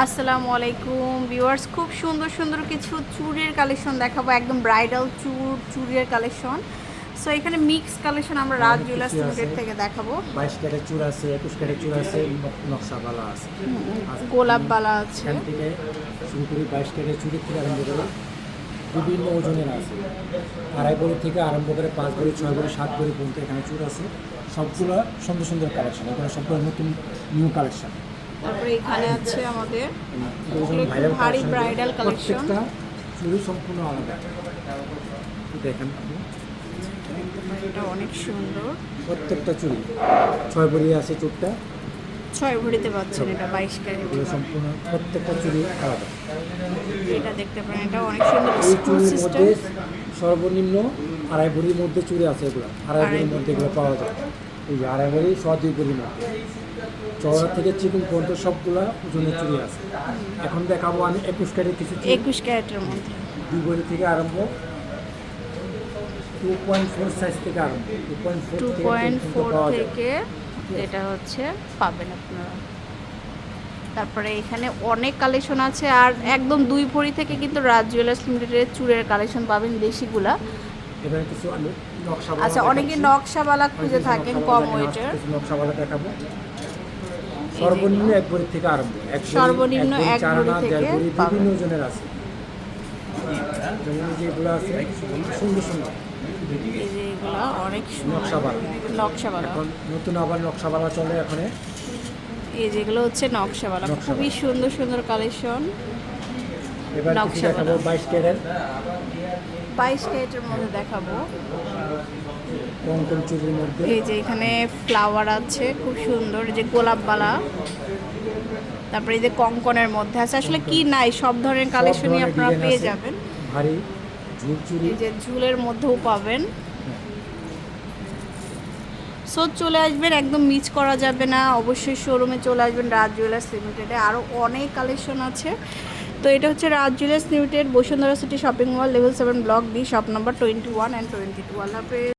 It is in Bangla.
আসসালামু আলাইকুম ভিউয়ার্স। খুব সুন্দর সুন্দর কিছু চুড়ের কালেকশন দেখাবো। একদম ব্রাইডাল চুর চুড়ের কালেকশন। সো এখানে মিক্স কালেকশন আমরা রাজ জুয়েলার্স লিমিটেড থেকে দেখাবো। বাইশ ক্যারেট চূড়া আছে একুশ ক্যারেট চূড়া আছে ন- নকশাওয়ালা আছে। গোলাপ বালা আছে। এখান থেকে শুরু করি বাইশ ক্যারেট চুড়ির থেকে আরম্ভ করে বিভিন্ন ওজনের আছে। আড়াই ভরি থেকে আরম্ভ করে পাঁচ ভরি ছয় ভরি সাত ভরি পর্যন্ত এখানে চূড় আছে। সবগুলো সুন্দর সুন্দর কালেকশন। এখানে সবগুলো নতুন নিউ কালেকশন। তারপরে এখানে আছে আমাদের ভারী সম্পূর্ণ আলাদা। দেখেন এটা অনেক সুন্দর। প্রত্যেকটা ছয় ভরি আছে ছয় ভরিতে পাচ্ছেন এটা বাইশ ক্যারেট। সম্পূর্ণ প্রত্যেকটা আলাদা। এটা দেখতে পারেন এটা অনেক সুন্দর এই মধ্যে সর্বনিম্ন আড়াই ভরির মধ্যে চুড়ি আছে এগুলো। আড়াই ভরির মধ্যে এগুলো পাওয়া যায়। এই আড়াই ভরি ছ দুই ভরির মধ্যে। চওড়া থেকে চিকুন পর্যন্ত সবগুলা ওজনের চুড়ি আছে। এখন দেখাবো আমি একুশ ক্যারেট কিছু একুশ ক্যারেটের মধ্যে। দুই ভরি থেকে আরম্ভ টু পয়েন্ট ফোর সাইজ থেকে আরম্ভ। Two point four two point four থেকে এটা হচ্ছে পাবেন আপনারা। তারপরে এখানে অনেক কালেকশন আছে আর একদম দুই ভরি থেকে কিন্তু রাজ জুয়েলার্স লিমিটেডের চুড়ের কালেকশন পাবেন দেশিগুলা। এবারে কিছু আচ্ছা অনেকে নকশাওয়ালা খুঁজে থাকেন কম ওয়েটের। নকশাওয়ালা দেখাবো। সর্বনিম্ন এক ভরি থেকে আরম্ভ এক সর্বনিম্ন এক চারানা দেড় ভরি, বিভিন্ন জনের আছে। যেমন যেগুলো আছে সুন্দর সুন্দর। অনেক এখন নতুন আবার চলে এখানে। এই যেগুলো হচ্ছে নকশাওয়ালা। খুবই সুন্দর সুন্দর কালেকশন এবার কিছু। দেখাবো বাইশ ক্যারেট। বাইশ ক্যারেটের মধ্যে দেখাবো। কঙ্কন চুরির মধ্যে। এই যে এখানে ফ্লাওয়ার আছে খুব সুন্দর। এই যে গোলাপবালা তারপরে এই যে কঙ্কনের মধ্যে আছে। আসলে কি নাই সব ধরনের কালেকশনই আপনারা পেয়ে যাবেন। ভারী ঝুল এই যে ঝুলের মধ্যেও পাবেন। সো চলে আসবেন একদম মিস করা যাবে না। অবশ্যই শোরুমে চলে আসবেন। রাজ জুয়েলার্স লিমিটেডে আরও অনেক কালেকশন আছে। তো এটা হচ্ছে Raj jewellers limited Bashundhara city shopping mall level seven block B shop number twenty one and twenty two Allah